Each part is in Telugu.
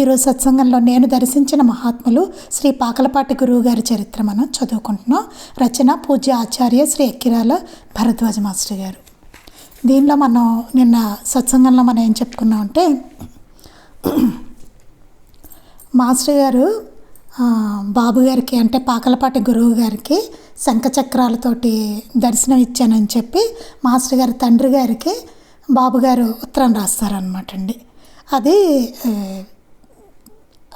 ఈరోజు సత్సంగంలో నేను దర్శించిన మహాత్ములు శ్రీ పాకలపాటి గురువు గారి చరిత్ర మనం చదువుకుంటున్నాం. రచన పూజ్య ఆచార్య శ్రీ ఎక్కిరాల భరద్వాజ మాస్టర్ గారు. దీనిలో మనం నిన్న సత్సంగంలో మనం ఏం చెప్పుకున్నామంటే మాస్టర్ గారు బాబుగారికి బాబు గారికి అంటే పాకలపాటి గురువు గారికి శంఖచక్రాలతోటి దర్శనం ఇచ్చానని చెప్పి మాస్టర్ గారి తండ్రి గారికి బాబుగారు ఉత్తరం రాస్తారనమాట అండి. అది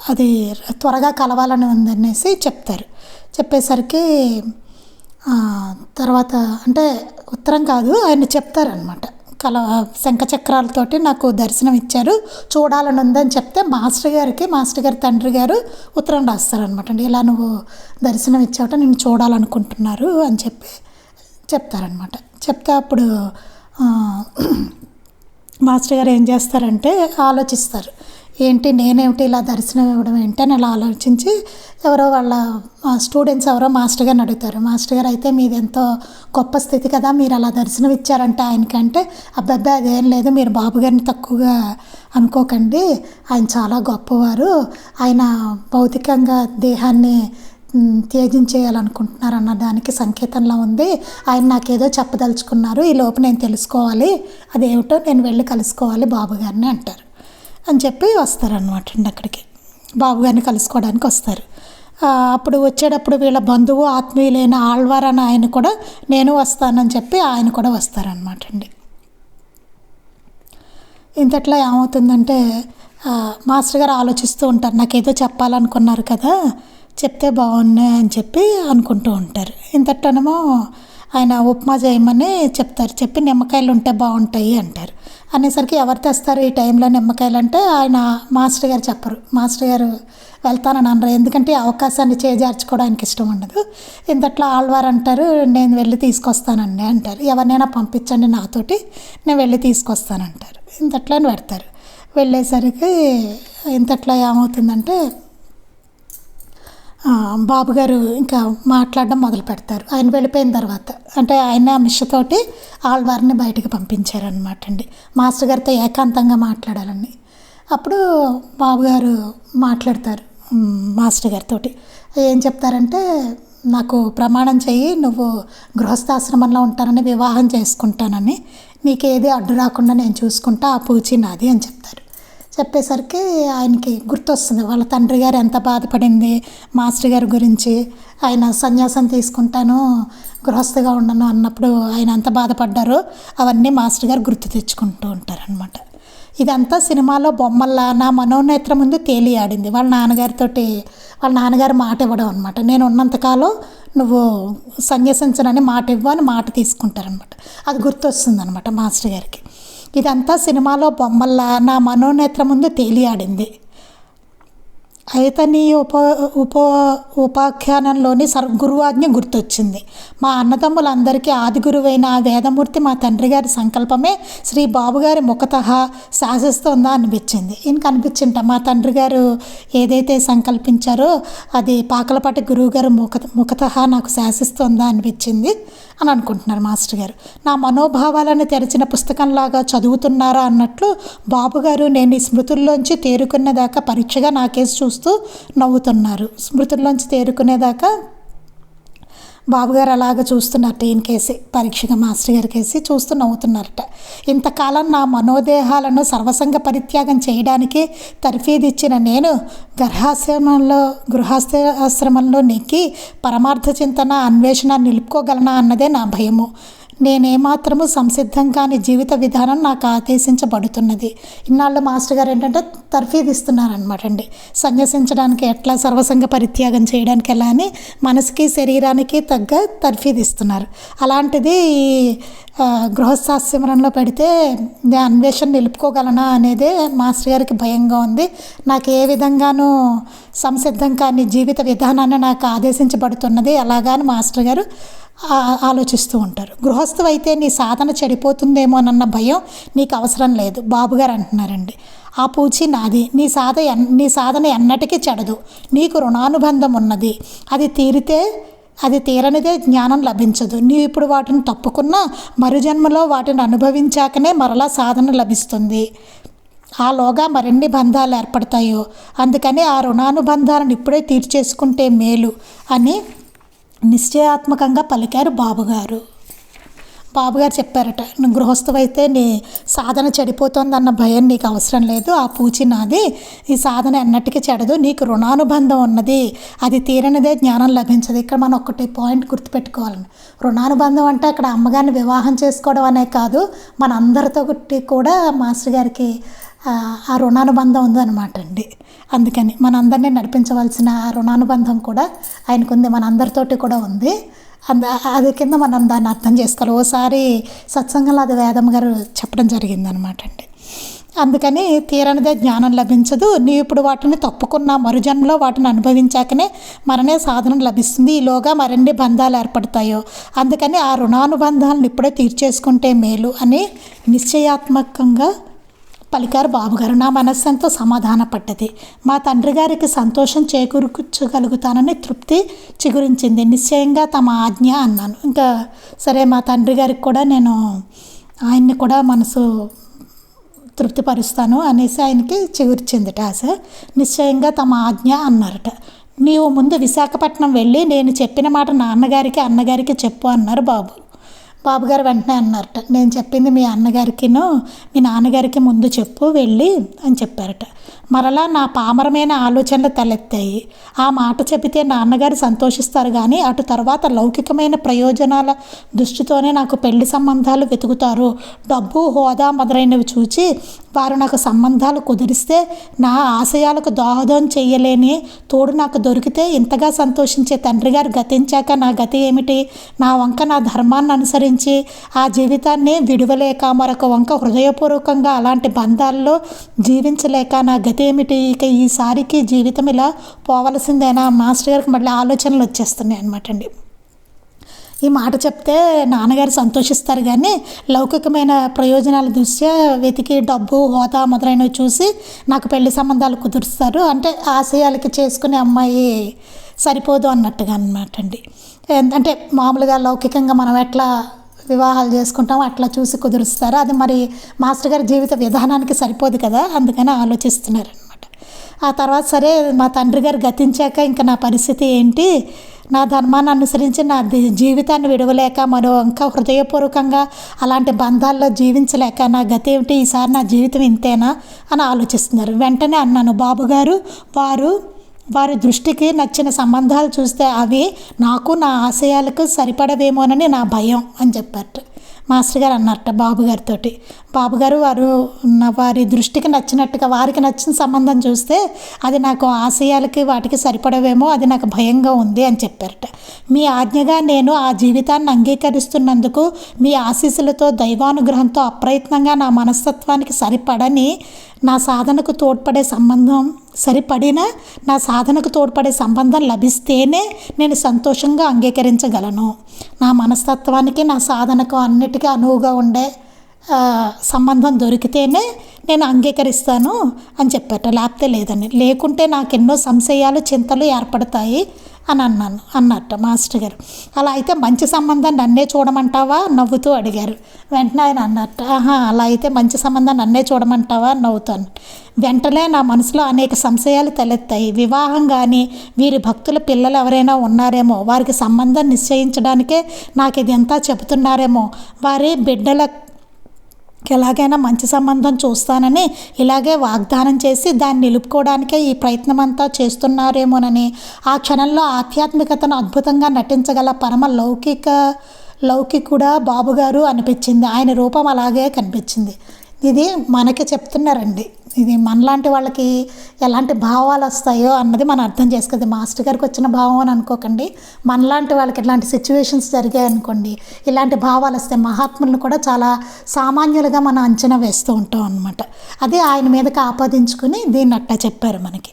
అది త్వరగా కలవాలని ఉందనేసి చెప్తారు. చెప్పేసరికి తర్వాత అంటే ఉత్తరం కాదు ఆయన చెప్తారనమాట కల శంఖచక్రాలతోటి నాకు దర్శనం ఇచ్చారు చూడాలని ఉందని చెప్తే మాస్టర్ గారికి మాస్టర్ గారి తండ్రి గారు ఉత్తరం రాస్తారనమాట అండి ఇలా నువ్వు దర్శనం ఇచ్చావట నేను చూడాలనుకుంటున్నారు అని చెప్పి చెప్తారనమాట చెప్తే అప్పుడు మాస్టర్ గారు ఏం చేస్తారంటే ఆలోచిస్తారు. ఏంటి నేనేమిటి ఇలా దర్శనం ఇవ్వడం ఏంటి అని అలా ఆలోచించి ఎవరో వాళ్ళ స్టూడెంట్స్ ఎవరో మాస్టర్ గారిని అడుగుతారు. మాస్టర్ గారు అయితే మీది ఎంతో గొప్ప స్థితి కదా మీరు అలా దర్శనం ఇచ్చారంటే ఆయనకంటే అబ్బాబ్బా అదేం లేదు మీరు బాబు గారిని తక్కువగా అనుకోకండి ఆయన చాలా గొప్పవారు ఆయన భౌతికంగా దేహాన్ని మ్, త్యజించేయాలనుకుంటున్నారు అన్న దానికి సంకేతంలో ఉంది. ఆయన నాకేదో చెప్పదలుచుకున్నారు ఈ లోపు నేను తెలుసుకోవాలి అదేమిటో నేను వెళ్ళి కలుసుకోవాలి బాబు గారిని అంటారు. అని చెప్పి వస్తారనమాట అండి అక్కడికి. బాబుగారిని కలుసుకోవడానికి వస్తారు. అప్పుడు వచ్చేటప్పుడు వీళ్ళ బంధువు ఆత్మీయులైన ఆళ్వార్ అని ఆయన కూడా నేను వస్తానని చెప్పి ఆయన కూడా వస్తారనమాట అండి. ఇంతట్లో ఏమవుతుందంటే మాస్టర్ గారు ఆలోచిస్తూ ఉంటారు నాకేదో చెప్పాలనుకున్నారు కదా చెప్తే బాగున్నాయి అని చెప్పి అనుకుంటూ ఉంటారు. ఇంతట్లోనేమో ఆయన ఉప్మా చేయమని చెప్తారు. చెప్పి నిమ్మకాయలు ఉంటే బాగుంటాయి అంటారు. అనేసరికి ఎవరు తెస్తారు ఈ టైంలో నిమ్మకాయలు అంటే ఆయన మాస్టర్ గారు చెప్పరు. మాస్టర్ గారు వెళ్తానని అనరు. ఎందుకంటే అవకాశాన్ని చేజార్చుకోవడానికి ఇష్టం ఉండదు. ఇంతట్లో ఆళ్వారు అంటారు నేను వెళ్ళి తీసుకొస్తానండి అంటారు. ఎవరినైనా పంపించండి నాతోటి నేను వెళ్ళి తీసుకొస్తానంటారు. ఇంతట్లో పెడతారు. వెళ్ళేసరికి ఇంతట్లో ఏమవుతుందంటే బాబుగారు ఇంకా మాట్లాడడం మొదలు పెడతారు. ఆయన వెళ్ళిపోయిన తర్వాత అంటే ఆయన మిషతోటి ఆళ్వారిని బయటకు పంపించారనమాట అండి. మాస్టర్ గారితో ఏకాంతంగా మాట్లాడాలని. అప్పుడు బాబుగారు మాట్లాడతారు మాస్టర్ గారితో ఏం చెప్తారంటే నాకు ప్రమాణం చెయ్యి నువ్వు గృహస్థాశ్రమంలో ఉంటానని వివాహం చేసుకుంటానని నీకేది అడ్డు రాకుండా నేను చూసుకుంటా ఆ పూచి నాది అని చెప్తారు. చెప్పేసరికి ఆయనకి గుర్తొస్తుంది. వాళ్ళ తండ్రి గారు ఎంత బాధపడింది మాస్టర్ గారి గురించి ఆయన సన్యాసం తీసుకుంటాను గృహస్థగా ఉండను అన్నప్పుడు ఆయన ఎంత బాధపడ్డారో అవన్నీ మాస్టర్ గారు గుర్తు తెచ్చుకుంటూ ఉంటారనమాట ఇదంతా సినిమాలో బొమ్మల్లా నా మనోనేత్రం ముందు తేలియాడింది వాళ్ళ నాన్నగారితోటి వాళ్ళ నాన్నగారు మాట ఇవ్వడం అనమాట నేను ఉన్నంతకాలం నువ్వు సన్యసించనని మాట ఇవ్వు అని మాట తీసుకుంటారనమాట అది గుర్తొస్తుంది అనమాట మాస్టర్ గారికి. ఇదంతా సినిమాలో బొమ్మల్లా నా మనోనేత్ర ముందు తేలియాడింది. అయితని ఉప ఉప ఉపాఖ్యానంలోని సర్ గురువాజ్ఞ గుర్తొచ్చింది. మా అన్నదమ్ములందరికీ ఆది గురువైన ఆ వేదమూర్తి మా తండ్రి గారి సంకల్పమే శ్రీ బాబుగారి ముఖత శాసిస్తుందా అనిపించింది. ఈయనకి అనిపించింట మా తండ్రి గారు ఏదైతే సంకల్పించారో అది పాకలపాటి గురువుగారు ముఖ ముఖత నాకు శాసిస్తుందా అనిపించింది. అని అనుకుంటున్నారు మాస్టర్ గారు. నా మనోభావాలను తెరిచిన పుస్తకంలాగా చదువుతున్నారా అన్నట్లు బాబుగారు నేను ఈ స్మృతుల్లోంచి తేరుకునేదాకా పరీక్షగా నాకేసి చూస్తూ నవ్వుతున్నారు. స్మృతుల్లోంచి తేరుకునేదాకా బాబుగారు అలాగ చూస్తున్నారు ఈయన పరీక్షగా మాస్టర్ గారికేసి చూస్తూ నవ్వుతున్నారట. ఇంతకాలం నా మనోదేహాలను సర్వసంగ పరిత్యాగం చేయడానికి తర్ఫీదిచ్చిన నేను గర్హాశ్రమంలో గృహాశ్రమంలో నెక్కి పరమార్థ చింతన అన్వేషణ నిలుపుకోగలనా అన్నదే నా భయము. నేనేమాత్రము సంసిద్ధం కాని జీవిత విధానం నాకు ఆదేశించబడుతున్నది. ఇన్నాళ్ళు మాస్టర్ గారు ఏంటంటే తర్ఫీదిస్తున్నారనమాట అండి. సన్యసించడానికి ఎట్లా సర్వసంగ పరిత్యాగం చేయడానికి ఎలా అని మనసుకి శరీరానికి తగ్గ తర్ఫీదు ఇస్తున్నారు అలాంటిది ఈ ఆ, గృహస్థాశ్రమంలో పెడితే నేను అన్వేషణ నిలుపుకోగలనా అనేది మాస్టర్ గారికి భయంగా ఉంది. నాకు ఏ విధంగానూ సంసిద్ధం కాని జీవిత విధానాన్ని నాకు ఆదేశించబడుతున్నది. ఎలాగా అని మాస్టర్ గారు ఆలోచిస్తూ ఉంటారు. గృహస్థు అయితే నీ సాధన చెడిపోతుందేమోనన్న భయం నీకు అవసరం లేదు. బాబుగారు అంటున్నారండి. ఆ పూచి నాది. నీ సాధ ఎన్- నీ సాధన ఎన్నటికీ చెడదు. నీకు రుణానుబంధం ఉన్నది. అది తీరితే అది తీరనిదే జ్ఞానం లభించదు. నీవు ఇప్పుడు వాటిని తప్పుకున్నా మరుజన్మలో వాటిని అనుభవించాకనే మరలా సాధన లభిస్తుంది. ఆలోగా మరిన్ని బంధాలు ఏర్పడతాయో అందుకని ఆ రుణానుబంధాలను ఇప్పుడే తీర్చేసుకుంటే మేలు అని నిశ్చయాత్మకంగా పలికారు బాబుగారు. బాబుగారు చెప్పారట నువ్వు గృహస్థవైతే నీ సాధన చెడిపోతుందన్న భయం నీకు అవసరం లేదు. ఆ పూచి నాది. ఈ సాధన ఎన్నటికీ చెడదు. నీకు రుణానుబంధం ఉన్నది. అది తీరనిదే జ్ఞానం లభించదు. ఇక్కడ మనం ఒకటి పాయింట్ గుర్తుపెట్టుకోవాలని. రుణానుబంధం అంటే అక్కడ అమ్మగారిని వివాహం చేసుకోవడం అనే కాదు. మన అందరితో కూడా మాస్టర్ గారికి ఆ, రుణానుబంధం ఉందన్నమాట అండి. అందుకని మనందరినీ నడిపించవలసిన ఆ రుణానుబంధం కూడా ఆయనకుంది మన అందరితోటి కూడా ఉంది. అంద అది కింద మనం దాన్ని అర్థం చేసుకోవాలి. ఓసారి సత్సంగంలో అది వేదం గారు చెప్పడం జరిగిందనమాట అండి. అందుకని తీరనిదే జ్ఞానం లభించదు. నీవు ఇప్పుడు వాటిని తప్పుకున్న మరుజన్మలో వాటిని అనుభవించాకనే మరణే సాధన లభిస్తుంది. ఈలోగా మరిన్ని బంధాలు ఏర్పడతాయో. అందుకని ఆ రుణానుబంధాలను ఇప్పుడే తీర్చేసుకుంటే మేలు అని నిశ్చయాత్మకంగా పలికారు బాబుగారు. నా మనస్సు ఎంతో సమాధాన మా తండ్రి గారికి సంతోషం చేకూర్చగలుగుతానని తృప్తి చిగురించింది. నిశ్చయంగా తమ ఆజ్ఞ అన్నాను. ఇంకా సరే మా తండ్రి గారికి కూడా నేను ఆయన్ని కూడా మనసు తృప్తిపరుస్తాను అనేసి ఆయనకి చిగుర్చిందిట ఆశ. నిశ్చయంగా తమ ఆజ్ఞ అన్నారట. నీవు ముందు విశాఖపట్నం వెళ్ళి నేను చెప్పిన మాట నాన్నగారికి అన్నగారికి చెప్పు అన్నారు బాబు. బాబుగారు వెంటనే అన్నారట. నేను చెప్పింది మీ అన్నగారికినో మీ నాన్నగారికి ముందు చెప్పు వెళ్ళి అని చెప్పారట. మరలా నా పామరమైన ఆలోచనలు తలెత్తాయి. ఆ మాట చెబితే నాన్నగారు సంతోషిస్తారు కానీ అటు తర్వాత లౌకికమైన ప్రయోజనాల దృష్టితోనే నాకు పెళ్ళి సంబంధాలు వెతుకుతారు. డబ్బు హోదా మొదలైనవి చూచి వారు నాకు సంబంధాలు కుదిరిస్తే నా ఆశయాలకు దోహదం చేయలేని తోడు నాకు దొరికితే ఇంతగా సంతోషించే తండ్రి గారు గతించాక నా గతి ఏమిటి? నా వంక నా ధర్మాన్ని అనుసరించి ఆ జీవితాన్ని విడువలేక మరొక వంక హృదయపూర్వకంగా అలాంటి బంధాల్లో జీవించలేక నా గతి ఏమిటి? ఇక ఈసారికి జీవితం ఇలా పోవలసిందేనా? మాస్టర్ గారికి మళ్ళీ ఆలోచనలు వచ్చేస్తున్నాయి అనమాట అండి. ఈ మాట చెప్తే నాన్నగారు సంతోషిస్తారు కానీ లౌకికమైన ప్రయోజనాల దృష్ట్యా వెతికి డబ్బు హోదా మొదలైనవి చూసి నాకు పెళ్ళి సంబంధాలు కుదురుస్తారు. అంటే ఆశయాలకి చేసుకునే అమ్మాయి సరిపోదు అన్నట్టుగా అనమాట అండి. అంటే మామూలుగా లౌకికంగా మనం ఎట్లా వివాహాలు చేసుకుంటాం అట్లా చూసి కుదురుస్తారు. అది మరి మాస్టర్ గారి జీవిత విధానానికి సరిపోదు కదా అందుకని ఆలోచిస్తున్నారు అనమాట ఆ తర్వాత సరే మా తండ్రి గారు గతించాక ఇంకా నా పరిస్థితి ఏంటి? నా ధర్మాన్ని అనుసరించి నా జీవితాన్ని విడవలేక మరో ఇంకా హృదయపూర్వకంగా అలాంటి బంధాల్లో జీవించలేక నా గతి ఏమిటి ఈసారి నా జీవితం ఇంతేనా అని ఆలోచిస్తున్నారు. వెంటనే అన్నాను బాబుగారు వారు వారి దృష్టికి నచ్చిన సంబంధాలు చూస్తే అవి నాకు నా ఆశయాలకు సరిపడవేమోనని నా భయం అని చెప్పారు. మాస్టర్ గారు అన్నారట బాబు గారితో బాబుగారు వారు వారి దృష్టికి నచ్చినట్టుగా వారికి నచ్చిన సంబంధం చూస్తే అది నాకు ఆశయాలకి వాటికి సరిపడవేమో అది నాకు భయంగా ఉంది అని చెప్పారట. మీ ఆజ్ఞగా నేను ఆ జీవితాన్ని అంగీకరిస్తున్నందుకు మీ ఆశీస్సులతో దైవానుగ్రహంతో అప్రయత్నంగా నా మనస్తత్వానికి సరిపడని నా సాధనకు తోడ్పడే సంబంధం సరిపడిన నా సాధనకు తోడ్పడే సంబంధం లభిస్తేనే నేను సంతోషంగా అంగీకరించగలను. నా మనస్తత్వానికి నా సాధనకు అన్నిటికీ అనువుగా ఉండే సంబంధం దొరికితేనే నేను అంగీకరిస్తాను అని చెప్పారట లేకపోతే లేదని లేకుంటే నాకు ఎన్నో సంశయాలు చింతలు ఏర్పడతాయి. అని అన్నాను అన్నట్ట మాస్టర్ గారు. అలా అయితే మంచి సంబంధం నన్నే చూడమంటావా? నవ్వుతూ అడిగారు. వెంటనే ఆయన అన్నట్ట ఆహా అలా అయితే మంచి సంబంధం నన్నే చూడమంటావా? నవ్వుతాను. వెంటనే నా మనసులో అనేక సంశయాలు తలెత్తాయి. వివాహం కానీ వీరి భక్తుల పిల్లలు ఎవరైనా ఉన్నారేమో వారికి సంబంధం నిశ్చయించడానికే నాకు ఇది ఎంత చెబుతున్నారేమో వారి బిడ్డల ఎలాగైనా మంచి సంబంధం చూస్తానని ఇలాగే వాగ్దానం చేసి దాన్ని నిలుపుకోవడానికే ఈ ప్రయత్నం అంతా చేస్తున్నారేమోనని ఆ క్షణంలో ఆధ్యాత్మికతను అద్భుతంగా నటించగల పరమ లౌకిక లౌకికుడా బాబుగారు అనిపించింది. ఆయన రూపం అలాగే కనిపించింది. ఇది మనకి చెప్తున్నారండి ఇది మనలాంటి వాళ్ళకి ఎలాంటి భావాలు వస్తాయో అన్నది మనం అర్థం చేసుకుంది. మాస్టర్ గారికి వచ్చిన భావం అని అనుకోకండి. మనలాంటి వాళ్ళకి ఇలాంటి సిచ్యువేషన్స్ జరిగాయి అనుకోండి ఇలాంటి భావాలు వస్తాయి మహాత్ములను కూడా చాలా సామాన్యులుగా మనం అంచనా వేస్తూ ఉంటాం అనమాట అదే ఆయన మీదకి ఆపాదించుకుని దీన్ని అట్టా చెప్పారు మనకి.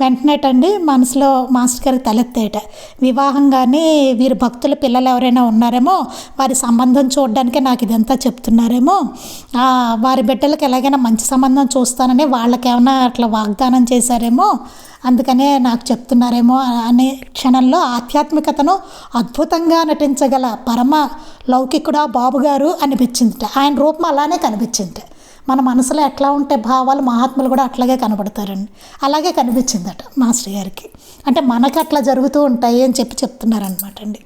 వెంటనేటండి మనసులో మాస్టర్ గారికి తలెత్తేట. వివాహం కానీ వీరి భక్తుల పిల్లలు ఎవరైనా ఉన్నారేమో వారి సంబంధం చూడడానికే నాకు ఇదంతా చెప్తున్నారేమో. వారి బిడ్డలకు ఎలాగైనా మంచి సంబంధం చూస్తానని వాళ్ళకేమైనా అట్లా వాగ్దానం చేశారేమో అందుకనే నాకు చెప్తున్నారేమో అనే క్షణంలో ఆధ్యాత్మికతను అద్భుతంగా నటించగల పరమ లౌకికుడా బాబుగారు అనిపించిందిట. అనిపించింది ఆయన రూపం అలానే కనిపించింది మన మనసులో ఎట్లా ఉంటే భావాలు మహాత్ములు కూడా అట్లాగే కనబడతారండి. అలాగే కనిపించిందట మాస్టర్ గారికి. అంటే మనకు అట్లా జరుగుతూ ఉంటాయి అని చెప్పి చెప్తున్నారనమాట అండి.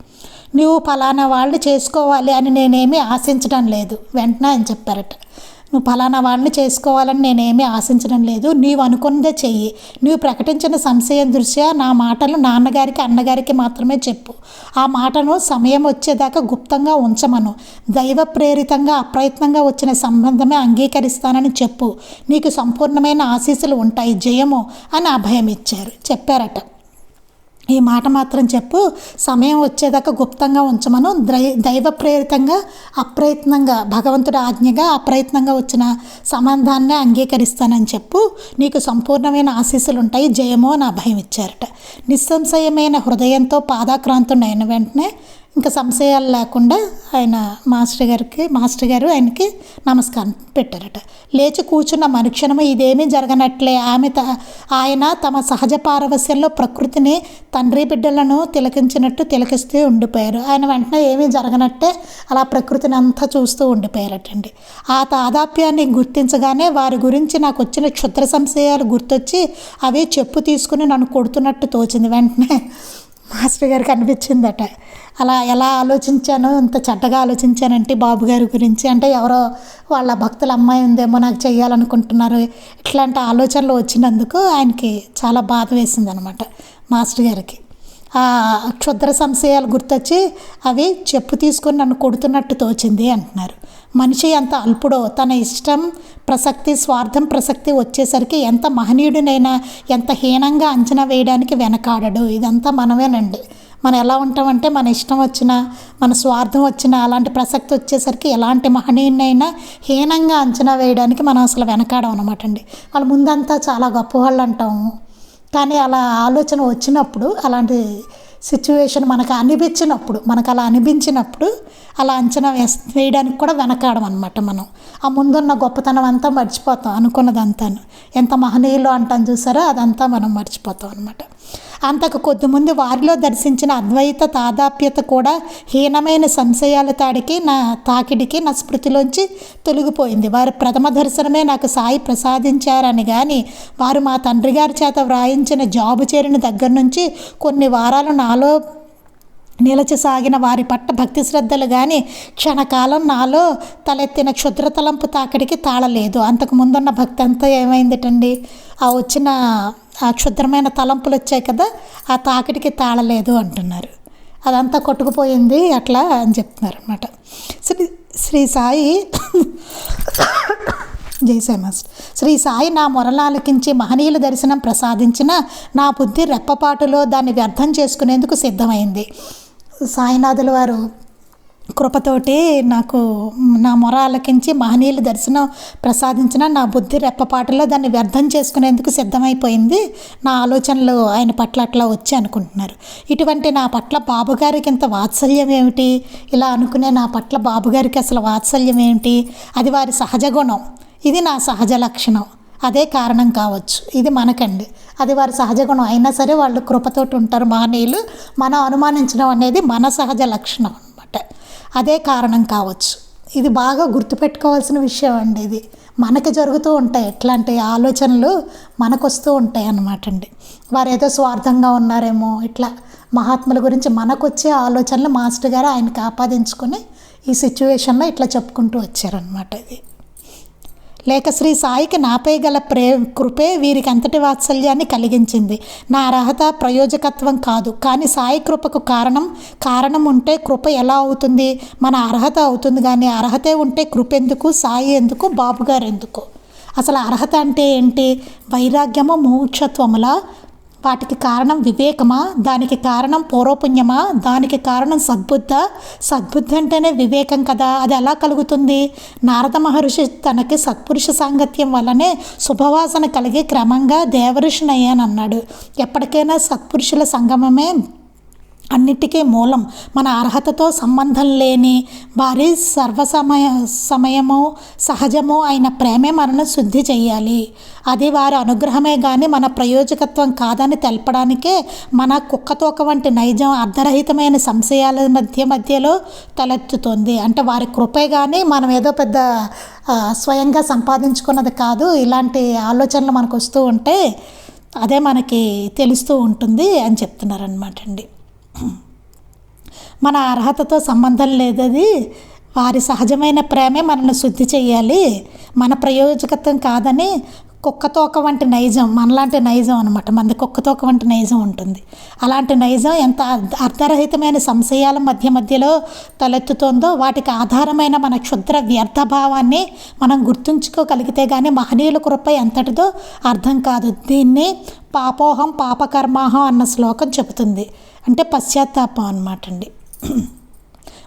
నువ్వు ఫలానా వాళ్ళు చేసుకోవాలి అని నేనేమీ ఆశించడం లేదు. వెంటనే ఆయన చెప్పారట. నువ్వు ఫలానా వాళ్ళని చేసుకోవాలని నేనేమీ ఆశించడం లేదు. నీవు అనుకున్నదే చెయ్యి. నువ్వు ప్రకటించిన సంశయం దృష్ట్యా నా మాటలు నాన్నగారికి అన్నగారికి మాత్రమే చెప్పు. ఆ మాటను సమయం వచ్చేదాకా గుప్తంగా ఉంచమను. దైవ ప్రేరితంగా అప్రయత్నంగా వచ్చిన సంబంధమే అంగీకరిస్తానని చెప్పు. నీకు సంపూర్ణమైన ఆశీస్సులు ఉంటాయి. జయము అని అభయం ఇచ్చారు. చెప్పారట. ఈ మాట మాత్రం చెప్పు. సమయం వచ్చేదాకా గుప్తంగా ఉంచమను. ద్రై దైవ ప్రేరితంగా అప్రయత్నంగా భగవంతుడి ఆజ్ఞగా అప్రయత్నంగా వచ్చిన సంబంధాన్ని అంగీకరిస్తానని చెప్పు. నీకు సంపూర్ణమైన ఆశీస్సులు ఉంటాయి జయమో అని అభయం ఇచ్చారట నిస్సంశయమైన హృదయంతో పాదాక్రాంతుడైన వెంటనే ఇంకా సంశయాలు లేకుండా ఆయన మాస్టర్ గారికి మాస్టర్ గారు ఆయనకి నమస్కారం పెట్టారట. లేచి కూర్చున్న మరుక్షణము ఇదేమీ జరగనట్లే. ఆమె త ఆయన తమ సహజ పారవస్యంలో ప్రకృతిని తండ్రి బిడ్డలను తిలకించినట్టు తిలకిస్తూ ఉండిపోయారు. ఆయన వెంటనే ఏమీ జరగనట్టే అలా ప్రకృతిని అంతా చూస్తూ ఉండిపోయారటండి. ఆ తాదాప్యాన్ని గుర్తించగానే వారి గురించి నాకు వచ్చిన క్షుద్ర సంశయాలు గుర్తొచ్చి అవి చెప్పు తీసుకుని నన్ను కొడుతున్నట్టు తోచింది. వెంటనే మాస్టర్ గారికి అనిపించిందట. అలా ఎలా ఆలోచించానో ఇంత చెడ్డగా ఆలోచించానంటే బాబు గారి గురించి అంటే ఎవరో వాళ్ళ భక్తుల అమ్మాయి ఉందేమో నాకు చేయాలనుకుంటున్నారు ఇట్లాంటి ఆలోచనలు వచ్చినందుకు ఆయనకి చాలా బాధ వేసింది అనమాట మాస్టర్ గారికి. ఆ క్షుద్ర సంశయాలు గుర్తొచ్చి అవి చెప్పు తీసుకొని నన్ను కొడుతున్నట్టు తోచింది అంటున్నారు. మనిషి ఎంత అల్పుడో తన ఇష్టం ప్రసక్తి స్వార్థం ప్రసక్తి వచ్చేసరికి ఎంత మహనీయుడినైనా ఎంత హీనంగా అంచనా వేయడానికి వెనకాడడు. ఇదంతా మనమేనండి. మనం ఎలా ఉంటామంటే మన ఇష్టం వచ్చినా మన స్వార్థం వచ్చినా అలాంటి ప్రసక్తి వచ్చేసరికి ఎలాంటి మహనీయునైనా హీనంగా అంచనా వేయడానికి మనం అసలు వెనకాడం అనమాట అండి వాళ్ళ ముందంతా చాలా గొప్పవాళ్ళు అంటాము. కానీ అలా ఆలోచన వచ్చినప్పుడు అలాంటి సిచ్యువేషన్ మనకు అనిపించినప్పుడు మనకు అలా అనిపించినప్పుడు అలా అంచనా వేస్ వేయడానికి కూడా వెనకాడం అనమాట మనం. ఆ ముందున్న గొప్పతనం అంతా మర్చిపోతాం అనుకున్నదంతాను. ఎంత మహనీయులు అంటాం చూసారో? అదంతా మనం మర్చిపోతాం అనమాట అంతకు కొద్దిమంది వారిలో దర్శించిన అద్వైత తాదాప్యత కూడా హీనమైన సంశయాల తాడికి నా తాకిడికి నా స్మృతిలోంచి తొలగిపోయింది. వారి ప్రథమ దర్శనమే నాకు సాయి ప్రసాదించారని కానీ వారు మా తండ్రి గారి చేత వ్రాయించిన జాబు చేరిన దగ్గర నుంచి కొన్ని వారాలు నాలో నిలచసాగిన వారి పట్ల భక్తి శ్రద్ధలు కానీ క్షణకాలం నాలో తలెత్తిన క్షుద్ర తలంపు తాకిడికి తాళలేదు. అంతకు ముందున్న భక్తి అంతా ఏమైందిటండి? ఆ వచ్చిన క్షుద్రమైన తలంపులు వచ్చాయి కదా ఆ తాకిడికి తాళలేదు అంటున్నారు. అదంతా కొట్టుకుపోయింది అట్లా అని చెప్తున్నారు అనమాట శ్రీ శ్రీ సాయి జై మాస్టర్. శ్రీ సాయి నా మొరలాలకించి మహనీయుల దర్శనం ప్రసాదించిన నా బుద్ధి రెప్పపాటులో దాన్ని వ్యర్థం చేసుకునేందుకు సిద్ధమైంది. సాయినాథుల వారు కృపతోటి నాకు నా మొర ఆలకించి మహనీయుల దర్శనం ప్రసాదించిన నా బుద్ధి రెప్పపాటలో దాన్ని వ్యర్థం చేసుకునేందుకు సిద్ధమైపోయింది. నా ఆలోచనలు ఆయన పట్ల అట్లా వచ్చి అనుకుంటున్నారు. ఇటువంటి నా పట్ల బాబుగారికి ఇంత వాత్సల్యం ఏమిటి? ఇలా అనుకునే నా పట్ల బాబుగారికి అసలు వాత్సల్యం ఏమిటి? అది వారి సహజ గుణం. ఇది నా సహజ లక్షణం. అదే కారణం కావచ్చు. ఇది మనకండి. అది వారి సహజ గుణం. అయినా సరే వాళ్ళు కృపతోటి ఉంటారు మహనీయులు. మనం అనుమానించడం అనేది మన సహజ లక్షణం. అనమాట అదే కారణం కావచ్చు. ఇది బాగా గుర్తుపెట్టుకోవాల్సిన విషయం అండి ఇది. మనకి జరుగుతూ ఉంటాయి. ఎట్లాంటి ఆలోచనలు మనకు వస్తూ ఉంటాయి అన్నమాట అండి. వారు ఏదో స్వార్థంగా ఉన్నారేమో ఇట్లా మహాత్ముల గురించి మనకు వచ్చే ఆలోచనలు మాస్టర్ గారు ఆయనకి ఆపాదించుకొని ఈ సిచ్యువేషన్లో ఇట్లా చెప్పుకుంటూ వచ్చారనమాట ఇది. లేక శ్రీ సాయికి నాపై గల ప్రే కృపే వీరికి అంతటి వాత్సల్యాన్ని కలిగించింది. నా అర్హత ప్రయోజకత్వం కాదు. కానీ సాయి కృపకు కారణం కారణం ఉంటే కృప ఎలా అవుతుంది? మన అర్హత అవుతుంది కానీ అర్హతే ఉంటే కృప ఎందుకు? సాయి ఎందుకు? బాబుగారు ఎందుకు? అసలు అర్హత అంటే ఏంటి? వైరాగ్యము మోక్షత్వముల వాటికి కారణం వివేకమా? దానికి కారణం పూర్వపుణ్యమా దానికి కారణం సద్బుద్ధ? సద్బుద్ధి అంటేనే వివేకం కదా. అది ఎలా కలుగుతుంది? నారద మహర్షి తనకి సత్పురుష సాంగత్యం వల్లనే శుభవాసన కలిగి క్రమంగా దేవఋషిని అన్నాడు ఎప్పటికైనా సత్పురుషుల సంగమమే అన్నిటికీ మూలం మన అర్హతతో సంబంధం లేని వారి సర్వసమయ సమయము సహజము అయిన ప్రేమే మనను శుద్ధి చేయాలి అది వారి అనుగ్రహమే కానీ మన ప్రయోజకత్వం కాదని తెలపడానికే మన కుక్కతోక వంటి నైజం అర్ధరహితమైన సంశయాల మధ్య మధ్యలో తలెత్తుతుంది. అంటే వారి కృపే కానీ మనం ఏదో పెద్ద స్వయంగా సంపాదించుకున్నది కాదు. ఇలాంటి ఆలోచనలు మనకు వస్తూ ఉంటే అదే మనకి తెలుస్తూ ఉంటుంది అని చెప్తున్నారనమాట అండి. మన అర్హతతో సంబంధం లేదది. వారి సహజమైన ప్రేమే మనల్ని శుద్ధి చేయాలి మన ప్రయోజకత్వం కాదని కుక్కతోక వంటి నైజం మనలాంటి నైజం అనమాట మనది కుక్కతోక వంటి నైజం ఉంటుంది. అలాంటి నైజం ఎంత అర్థరహితమైన అర్ధరహితమైన సంశయాల మధ్య మధ్యలో తలెత్తుతోందో వాటికి ఆధారమైన మన క్షుద్ర వ్యర్థభావాన్ని మనం గుర్తుంచుకోగలిగితే కానీ మహనీయుల కృప ఎంతటిదో అర్థం కాదు. దీన్ని పాపోహం పాపకర్మాహం అన్న శ్లోకం చెబుతుంది. అంటే పశ్చాత్తాపం అనమాట అండి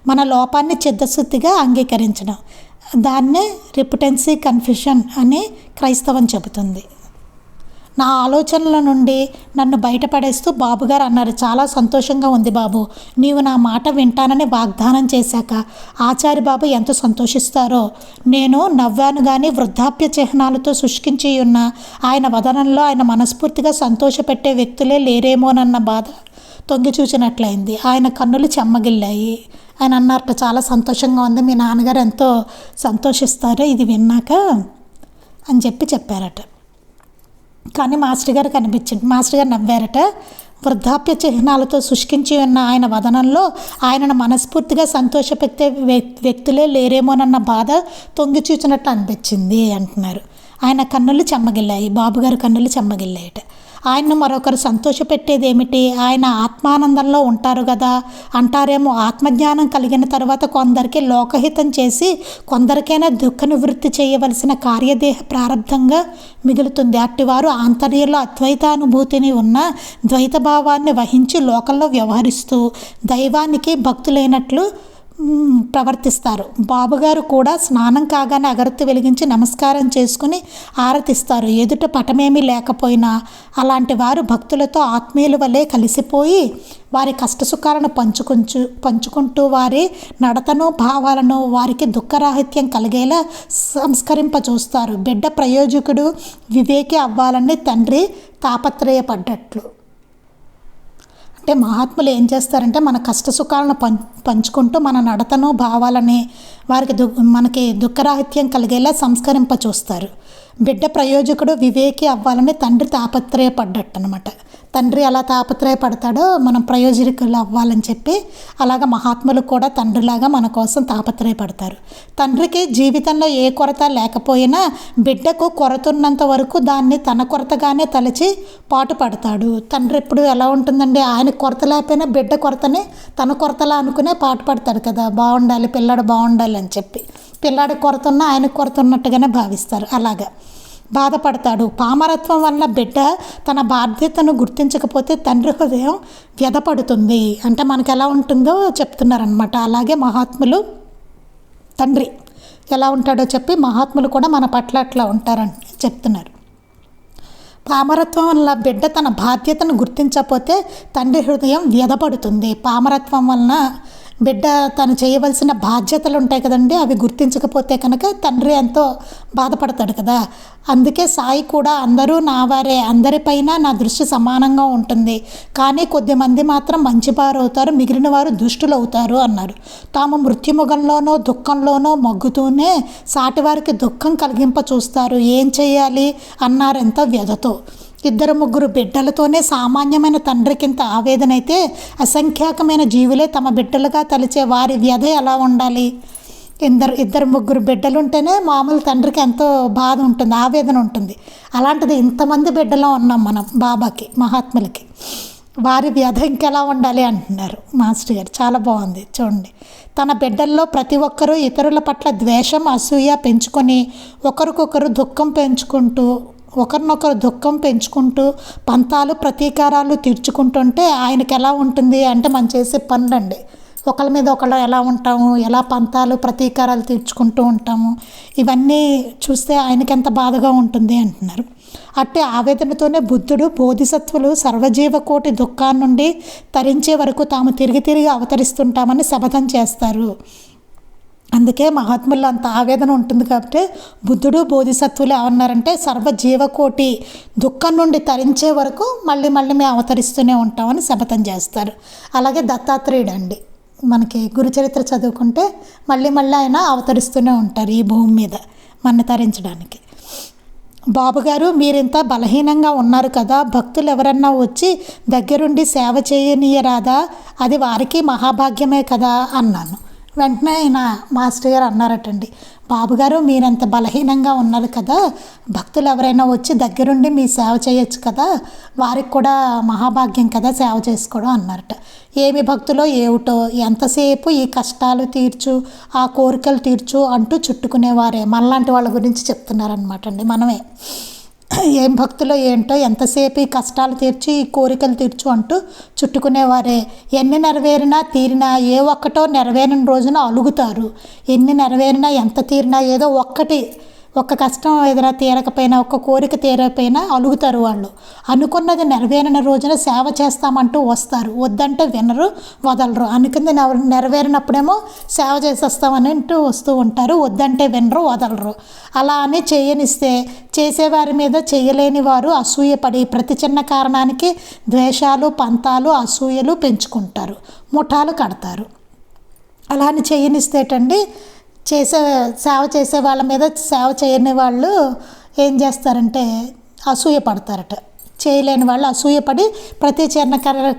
మన లోపాన్ని చిత్తశుద్ధిగా అంగీకరించడం. దాన్నే రిపుటెన్సీ కన్ఫ్యూషన్ అని క్రైస్తవం చెబుతుంది. నా ఆలోచనల నుండి నన్ను బయటపడేస్తూ బాబుగారు అన్నారు చాలా సంతోషంగా ఉంది బాబు. నీవు నా మాట వింటానని వాగ్దానం చేశాక ఆచారి బాబు ఎంత సంతోషిస్తారో. నేను నవ్వాను కానీ వృద్ధాప్య చిహ్నాలతో శుష్కించి ఉన్న ఆయన వదనంలో ఆయన మనస్ఫూర్తిగా సంతోషపెట్టే వ్యక్తులే లేరేమోనన్న బాధ తొంగి చూసినట్లయింది ఆయన కన్నులు చెమ్మగిల్లాయి. ఆయన అన్నారట చాలా సంతోషంగా ఉంది. మీ నాన్నగారు ఎంతో సంతోషిస్తారు. ఇది విన్నాక అని చెప్పి చెప్పారట. కానీ మాస్టర్ గారు కనిపించింది మాస్టర్ గారు నవ్వారట. వృద్ధాప్య చిహ్నాలతో శుష్కించి ఉన్న ఆయన వదనంలో ఆయనను మనస్ఫూర్తిగా సంతోషపెట్టే వ్యక్తులే లేరేమోనన్న బాధ తొంగి చూచినట్టు అనిపించింది అంటున్నారు. ఆయన కన్నులు చెమ్మగిల్లాయి. బాబుగారు కన్నులు చెమ్మగిల్లాయట. ఆయన్ను మరొకరు సంతోషపెట్టేది ఏమిటి ఆయన ఆత్మానందంలో ఉంటారు కదా అంటారేమో ఆత్మజ్ఞానం కలిగిన తర్వాత కొందరికి లోకహితం చేసి కొందరికైనా దుఃఖ నివృత్తి చేయవలసిన కార్యదేహ ప్రారంధంగా మిగులుతుంది. అట్టివారు ఆంతర్యంలో అద్వైతానుభూతిని ఉన్న ద్వైత భావాన్ని వహించి లోకంలో వ్యవహరిస్తూ దైవానికి భక్తులైనట్లు ప్రవర్తిస్తారు. బాబుగారు కూడా స్నానం కాగానే అగరత్తు వెలిగించి నమస్కారం చేసుకుని ఆరతిస్తారు. ఎదుట పటమేమీ లేకపోయినా అలాంటి వారు భక్తులతో ఆత్మీయుల వలె కలిసిపోయి వారి కష్టసుఖాలను పంచుకుంచు పంచుకుంటూ వారి నడతను భావాలను వారికి దుఃఖరాహిత్యం కలిగేలా సంస్కరింపచూస్తారు బిడ్డ ప్రయోజకుడు వివేకి అవ్వాలని తండ్రి తాపత్రయపడ్డట్లు. అంటే మహాత్ములు ఏం చేస్తారంటే మన కష్ట సుఖాలను పం పంచుకుంటూ మన నడతను భావాలని వారికి దు మనకి దుఃఖరాహిత్యం కలిగేలా సంస్కరింప చూస్తారు. బిడ్డ ప్రయోజకుడు వివేకి అవ్వాలని తండ్రి తాపత్రయపడ్డట్టు అనమాట తండ్రి ఎలా తాపత్రయపడతాడో మనం ప్రయోజకులు అవ్వాలని చెప్పి అలాగ మహాత్ములు కూడా తండ్రిలాగా మన కోసం తాపత్రయపడతారు. తండ్రికి జీవితంలో ఏ కొరత లేకపోయినా బిడ్డకు కొరత ఉన్నంత వరకు దాన్ని తన కొరతగానే తలచి పాటు పడతాడు తండ్రి ఎప్పుడు ఎలా ఉంటుందండి? ఆయన కొరత లేకపోయినా బిడ్డ కొరతని తన కొరతలా అనుకునే పాటు పడతాడు కదా. బాగుండాలి పిల్లాడు బాగుండాలి అని చెప్పి. పిల్లాడి కొరత ఉన్న ఆయన కొరతన్నట్టుగానే భావిస్తారు. అలాగా. బాధపడతాడు. పామరత్వం వల్ల బిడ్డ తన బాధ్యతను గుర్తించకపోతే తండ్రి హృదయం వ్యధపడుతుంది. అంటే మనకు ఎలా ఉంటుందో చెప్తున్నారనమాట అలాగే మహాత్ములు తండ్రి ఎలా ఉంటాడో చెప్పి మహాత్ములు కూడా మన పట్ల అట్లా ఉంటారని చెప్తున్నారు. పామరత్వం వల్ల బిడ్డ తన బాధ్యతను గుర్తించకపోతే తండ్రి హృదయం వ్యధపడుతుంది. పామరత్వం వలన బిడ్డ తను చేయవలసిన బాధ్యతలు ఉంటాయి కదండి అవి గుర్తించకపోతే కనుక తండ్రి ఎంతో బాధపడతాడు కదా. అందుకే సాయి కూడా అందరూ నా వారే అందరిపైన నా దృష్టి సమానంగా ఉంటుంది. కానీ కొద్దిమంది మాత్రం మంచివారు అవుతారు మిగిలిన వారు దుష్టులు అవుతారు అన్నారు. తాము మృత్యుముఖంలోనో దుఃఖంలోనో మగ్గుతూనే సాటివారికి దుఃఖం కలిగింప చూస్తారు. ఏం చేయాలి అన్నారెంత వ్యధతో. ఇద్దరు ముగ్గురు బిడ్డలతోనే సామాన్యమైన తండ్రికింత ఆవేదన అయితే అసంఖ్యాకమైన జీవులే తమ బిడ్డలుగా తలిచే వారి వ్యధ ఎలా ఉండాలి. ఇద్దరు ఇద్దరు ముగ్గురు బిడ్డలు ఉంటేనే మామూలు తండ్రికి ఎంతో బాధ ఉంటుంది ఆవేదన ఉంటుంది. అలాంటిది ఇంతమంది బిడ్డలో ఉన్నాం మనం బాబాకి మహాత్ములకి. వారి వ్యధ ఇంకెలా ఉండాలి అంటున్నారు మాస్టర్ గారు. చాలా బాగుంది చూడండి. తన బిడ్డల్లో ప్రతి ఒక్కరూ ఇతరుల పట్ల ద్వేషం అసూయ పెంచుకొని ఒకరికొకరు దుఃఖం పెంచుకుంటూ ఒకరినొకరు దుఃఖం పెంచుకుంటూ పంతాలు ప్రతీకారాలు తీర్చుకుంటుంటే ఆయనకి ఎలా ఉంటుంది అంటే మనం చేసే పనులండి. ఒకళ్ళ మీద ఒకళ్ళు ఎలా ఉంటాము ఎలా పంతాలు ప్రతీకారాలు తీర్చుకుంటూ ఉంటాము ఇవన్నీ చూస్తే ఆయనకి ఎంత బాధగా ఉంటుంది అంటున్నారు. అట్టి ఆవేదనతోనే బుద్ధుడు బోధిసత్వులు సర్వజీవకోటి దుఃఖాన్ని నుండి తరించే వరకు తాము తిరిగి తిరిగి అవతరిస్తుంటామని శపథం చేస్తారు. అందుకే మహాత్ముల్లో అంత ఆవేదన ఉంటుంది కాబట్టి బుద్ధుడు బోధిసత్వులు ఏమన్నారంటే సర్వ జీవకోటి దుఃఖం నుండి తరించే వరకు మళ్ళీ మళ్ళీ మేము అవతరిస్తూనే ఉంటామని శపథం చేస్తారు. అలాగే దత్తాత్రేయుడు అండి. మనకి గురుచరిత్ర చదువుకుంటే మళ్ళీ మళ్ళీ ఆయన అవతరిస్తూనే ఉంటారు ఈ భూమి మీద మన తరించడానికి. బాబుగారు మీరింత బలహీనంగా ఉన్నారు కదా భక్తులు ఎవరన్నా వచ్చి దగ్గరుండి సేవ చేయనీయరాదా? అది వారికి మహాభాగ్యమే కదా అన్నాను. వెంటనే ఆయన మాస్టర్ గారు అన్నారటండి బాబుగారు మీరంత బలహీనంగా ఉన్నారు కదా భక్తులు ఎవరైనా వచ్చి దగ్గరుండి మీ సేవ చేయొచ్చు కదా వారికి కూడా మహాభాగ్యం కదా సేవ చేసుకోవడం అన్నారట. ఏమి భక్తులో ఏమిటో ఎంతసేపు ఈ కష్టాలు తీర్చు ఆ కోరికలు తీర్చు అంటూ చుట్టుకునేవారే. మనలాంటి వాళ్ళ గురించి చెప్తున్నారనమాట అండి మనమే. ఏం భక్తులో ఏంటో ఎంతసేపు ఈ కష్టాలు తీర్చి ఈ కోరికలు తీర్చు అంటూ చుట్టుకునేవారే. ఎన్ని నెరవేరినా తీరినా ఏ ఒక్కటో నెరవేరిన రోజున అలుగుతారు. ఎన్ని నెరవేరినా ఎంత తీరినా ఏదో ఒక్కటి ఒక్క కష్టం ఎదురా తీరకపోయినా ఒక్క కోరిక తీరకపోయినా అలుగుతారు వాళ్ళు. అనుకున్నది నెరవేరిన రోజున సేవ చేస్తామంటూ వస్తారు. వద్దంటే వినరు వదలరు. అనుకుంది నెరవేరినప్పుడేమో సేవ చేసేస్తామని అంటూ వస్తూ ఉంటారు. వద్దంటే వినరు వదలరు. అలా అని చేయనిస్తే చేసేవారి మీద చేయలేని వారు అసూయపడి ప్రతి చిన్న కారణానికి ద్వేషాలు పంతాలు అసూయలు పెంచుకుంటారు. ముఠాలు కడతారు. అలా అని చేయనిస్తేటండి చేసే సేవ చేసే వాళ్ళ మీద సేవ చేయని వాళ్ళు ఏం చేస్తారంటే అసూయ పడతారట. చేయలేని వాళ్ళు అసూయపడి ప్రతి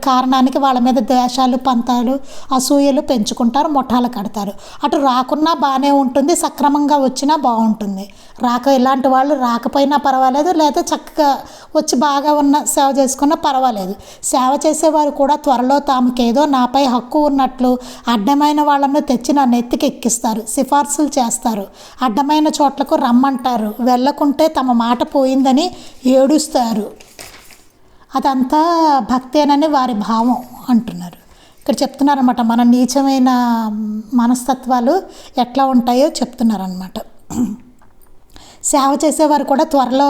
కారణానికి వాళ్ళ మీద ద్వేషాలు పంతాలు అసూయలు పెంచుకుంటారు ముఠాలు కడతారు. అటు రాకున్నా బాగానే ఉంటుంది సక్రమంగా వచ్చినా బాగుంటుంది. రాక ఇలాంటి వాళ్ళు రాకపోయినా పర్వాలేదు లేదా చక్కగా వచ్చి బాగా ఉన్న సేవ చేసుకున్నా పర్వాలేదు. సేవ చేసేవారు కూడా త్వరలో తాముకేదో నాపై హక్కు ఉన్నట్లు అడ్డమైన వాళ్ళను తెచ్చి నా నెత్తికి ఎక్కిస్తారు సిఫార్సులు చేస్తారు. అడ్డమైన చోట్లకు రమ్మంటారు వెళ్ళకుంటే తమ మాట పోయిందని ఏడుస్తారు. అదంతా భక్తేనని వారి భావం అంటున్నారు. ఇక్కడ చెప్తున్నారనమాట మన నీచమైన మనస్తత్వాలు ఎట్లా ఉంటాయో చెప్తున్నారనమాట సేవ చేసేవారు కూడా త్వరలో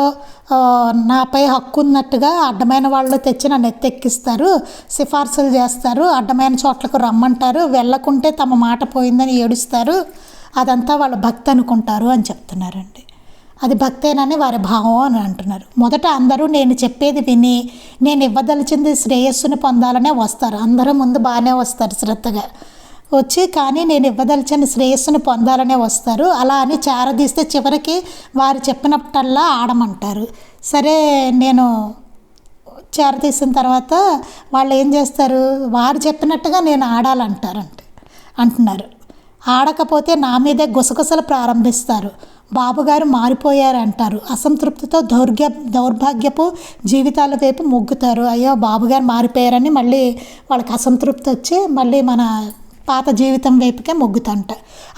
నాపై హక్కు ఉన్నట్టుగా అడ్డమైన వాళ్ళు తెచ్చి నన్ను ఎత్తెక్కిస్తారు సిఫార్సులు చేస్తారు అడ్డమైన చోట్లకు రమ్మంటారు వెళ్ళకుంటే తమ మాట పోయిందని ఏడుస్తారు అదంతా వాళ్ళు భక్తి అనుకుంటారు అని చెప్తున్నారండి. అది భక్తేనని వారి భావం అని అంటున్నారు. మొదట అందరూ నేను చెప్పేది విని నేను ఇవ్వదలిచింది శ్రేయస్సుని పొందాలనే వస్తారు. అందరూ ముందు బాగానే వస్తారు శ్రద్ధగా. వచ్చి కానీ నేను ఇవ్వదలిచిన శ్రేయస్సును పొందాలనే వస్తారు. అలా అని చారదీస్తే చివరికి వారు చెప్పినట్టల్లా ఆడమంటారు. సరే నేను చేరదీసిన తర్వాత వాళ్ళు ఏం చేస్తారు? వారు చెప్పినట్టుగా నేను ఆడాలంటారంట అంటున్నారు. ఆడకపోతే నా మీదే గుసగుసలు ప్రారంభిస్తారు. బాబుగారు మారిపోయారు అంటారు అసంతృప్తితో దౌర్గ్య దౌర్భాగ్యపు జీవితాల వైపు మొగ్గుతారు. అయ్యో బాబుగారు మారిపోయారని మళ్ళీ వాళ్ళకి అసంతృప్తి వచ్చి మళ్ళీ మన పాత జీవితం వైపుకే మొగ్గుతంట.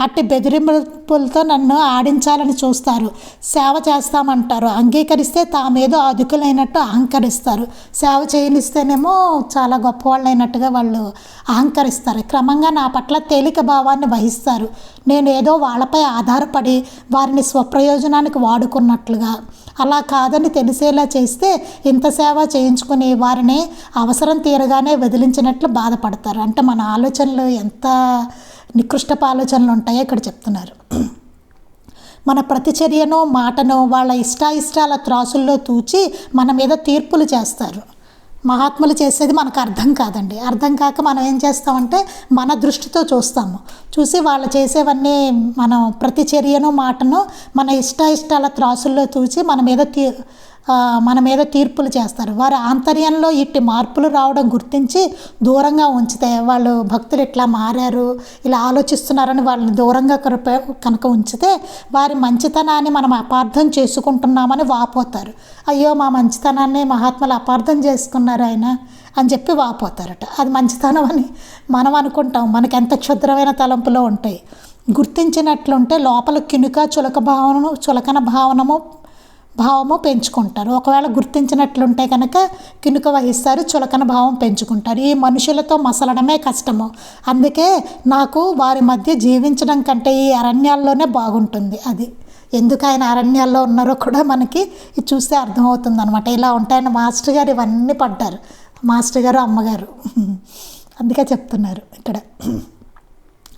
అట్టి బెదిరింపులతో నన్ను ఆడించాలని చూస్తారు. సేవ చేస్తామంటారు. అంగీకరిస్తే తామేదో అధికులైనట్టు అహంకరిస్తారు. సేవ చేయనిస్తేనేమో చాలా గొప్పవాళ్ళైనట్టుగా వాళ్ళు అహంకరిస్తారు. క్రమంగా నా పట్ల తేలిక భావాన్ని వహిస్తారు. నేను ఏదో వాళ్ళపై ఆధారపడి వారిని స్వప్రయోజనానికి వాడుకున్నట్లుగా. అలా కాదని తెలిసేలా చేస్తే ఇంత సేవ చేయించుకుని వారిని అవసరం తీరగానే వదిలించినట్లు బాధపడతారు. అంటే మన ఆలోచనలు ఎంత నికృష్టపు ఆలోచనలు ఉంటాయో ఇక్కడ చెప్తున్నారు. మన ప్రతిచర్యను మాటను వాళ్ళ ఇష్టాయిష్టాల త్రాసుల్లో తూచి మన మీద తీర్పులు చేస్తారు. మహాత్ములు చేసేది మనకు అర్థం కాదండి. అర్థం కాక మనం ఏం చేస్తామంటే మన దృష్టితో చూస్తాము. చూసి వాళ్ళు చేసేవన్నీ మనం ప్రతి చర్యను మాటను మన ఇష్టాయిష్టాల త్రాసుల్లో తూచి మన మీద తీ మన మీద తీర్పులు చేస్తారు. వారి ఆంతర్యంలో ఇట్టి మార్పులు రావడం గుర్తించి దూరంగా ఉంచితే వాళ్ళు భక్తులు ఇట్లా మారారు ఇలా ఆలోచిస్తున్నారని వాళ్ళని దూరంగా కనుక- కనుక ఉంచితే వారి మంచితనాన్ని మనం అపార్థం చేసుకుంటున్నామని వాపోతారు. అయ్యో మా మంచితనాన్ని మహాత్మలు అపార్థం చేసుకున్నారు ఆయన అని చెప్పి వాపోతారట. అది మంచితనం అని మనం అనుకుంటాం. మనకి ఎంత క్షుద్రమైన తలంపులో ఉంటాయి. గుర్తించినట్లుంటే లోపల కినుక చులక భావనము చులకన భావనము భావము పెంచుకుంటారు. ఒకవేళ గుర్తించినట్లుంటే కనుక కినుక వహిస్తారు చులకన భావం పెంచుకుంటారు. ఈ మనుషులతో మసలడమే కష్టము. అందుకే నాకు వారి మధ్య జీవించడం కంటే ఈ అరణ్యాల్లోనే బాగుంటుంది అది. ఎందుకు ఆయన అరణ్యాల్లో ఉన్నారో కూడా మనకి ఇది చూస్తే అర్థమవుతుంది అనమాట ఇలా ఉంటాయని మాస్టర్ గారు ఇవన్నీ పడ్డారు. మాస్టర్ గారు అమ్మగారు. అందుకే చెప్తున్నారు ఇక్కడ.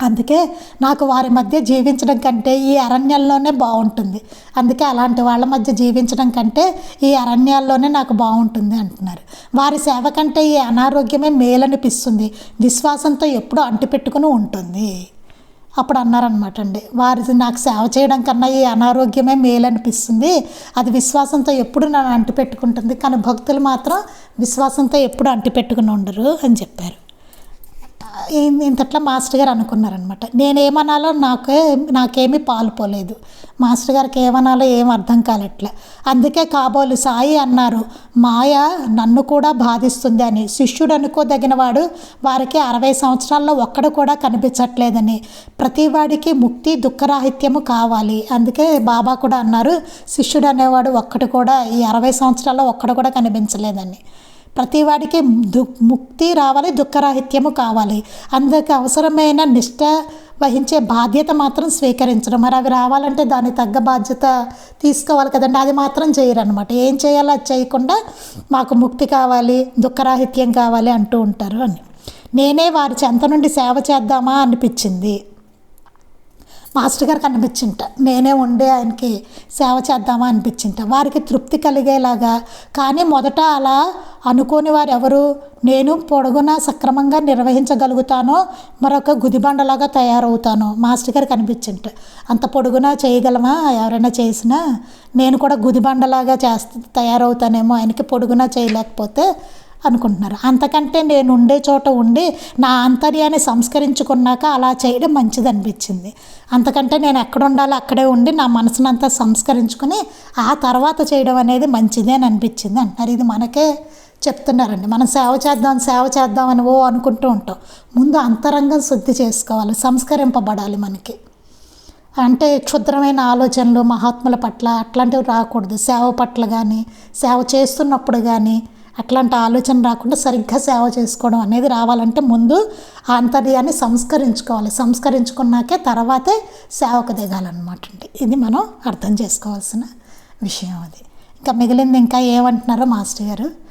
అందుకే నాకు వారి మధ్య జీవించడం కంటే ఈ అరణ్యాల్లోనే బాగుంటుంది. అందుకే అలాంటి వాళ్ళ మధ్య జీవించడం కంటే ఈ అరణ్యాల్లోనే నాకు బాగుంటుంది అంటున్నారు. వారి సేవ కంటే ఈ అనారోగ్యమే మేలనిపిస్తుంది. విశ్వాసంతో ఎప్పుడూ అంటిపెట్టుకుని ఉంటుంది. అప్పుడు అన్నారనమాట అండి వారి నాకు సేవ చేయడం కన్నా ఈ అనారోగ్యమే మేలు అనిపిస్తుంది అది విశ్వాసంతో ఎప్పుడు నన్ను అంటిపెట్టుకుంటుంది. కానీ భక్తులు మాత్రం విశ్వాసంతో ఎప్పుడు అంటిపెట్టుకుని ఉండరు అని చెప్పారు. ఇంతట్లా మాస్టర్ గారు అనుకున్నారనమాట నేనేమనాలో నాకే నాకేమీ పాలుపోలేదు మాస్టర్ గారికి ఏమనాలో ఏం అర్థం కాలట్లే. అందుకే కాబోలు సాయి అన్నారు మాయ నన్ను కూడా బాధిస్తుంది అని. శిష్యుడు అనుకోదగిన వాడు వారికి అరవై సంవత్సరాల్లో ఒక్కడు కూడా కనిపించట్లేదని. ప్రతివాడికి ముక్తి దుఃఖరాహిత్యము కావాలి. అందుకే బాబా కూడా అన్నారు శిష్యుడు అనేవాడు ఒక్కడు కూడా ఈ అరవై సంవత్సరాల్లో ఒక్కడు కూడా కనిపించలేదని. ప్రతివాడికి దు ముక్తి రావాలి దుఃఖరాహిత్యము కావాలి. అందుకు అవసరమైన నిష్ట వహించే బాధ్యత మాత్రం స్వీకరించడం. మరి అవి రావాలంటే దానికి తగ్గ బాధ్యత తీసుకోవాలి కదండి. అది మాత్రం చేయరనమాట ఏం చేయాలో అది చేయకుండా మాకు ముక్తి కావాలి దుఃఖరాహిత్యం కావాలి అంటూ ఉంటారు అని. నేనే వారి చెంత నుండి సేవ చేద్దామా అనిపించింది. మాస్టర్ గారికి అనిపించింట. నేనే ఉండి ఆయనకి సేవ చేద్దామా అనిపించింట. వారికి తృప్తి కలిగేలాగా. కానీ మొదట అలా అనుకోని వారు ఎవరు నేను పొడుగున సక్రమంగా నిర్వహించగలుగుతానో మరొక గుదిబండలాగా తయారవుతాను మాస్టర్ గారికి అనిపించింట అంత పొడుగున చేయగలమా? ఎవరైనా చేసినా నేను కూడా గుదిబండలాగా చేస్త తయారవుతానేమో ఆయనకి పొడుగున చేయలేకపోతే అనుకుంటున్నారు. అంతకంటే నేను ఉండే చోట ఉండి నా ఆంతర్యాన్ని సంస్కరించుకున్నాక అలా చేయడం మంచిది అనిపించింది అంతకంటే నేను ఎక్కడ ఉండాలో అక్కడే ఉండి నా మనసునంతా సంస్కరించుకుని ఆ తర్వాత చేయడం అనేది మంచిదే అని అనిపించింది అంటున్నారు. ఇది మనకే చెప్తున్నారండి. మనం సేవ చేద్దాం సేవ చేద్దాం అని ఓ అనుకుంటూ ఉంటాం. ముందు అంతరంగం శుద్ధి చేసుకోవాలి సంస్కరింపబడాలి మనకి. అంటే క్షుద్రమైన ఆలోచనలు మహాత్ముల పట్ల అట్లాంటివి రాకూడదు. సేవ పట్ల కానీ సేవ చేస్తున్నప్పుడు కానీ అట్లాంటి ఆలోచన రాకుండా సరిగ్గా సేవ చేసుకోవడం అనేది రావాలంటే ముందు ఆ అంతర్యాన్ని సంస్కరించుకోవాలి. సంస్కరించుకున్నాకే తర్వాతే సేవకు దిగాలన్నమాట అండి. ఇది మనం అర్థం చేసుకోవాల్సిన విషయం అది. ఇంకా మిగిలింది ఇంకా ఏమంటున్నారో మాస్టర్ గారు?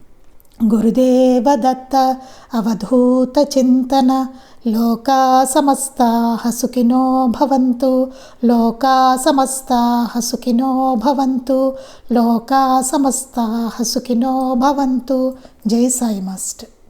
గురుదేవ దత్త అవధూత చింతన లోకా సమస్తా సుఖినో భవంతు లోకా సమస్తా సుఖినో భవంతు లోకా సమస్తా సుఖినో భవంతు. జై సాయి మాస్టర్.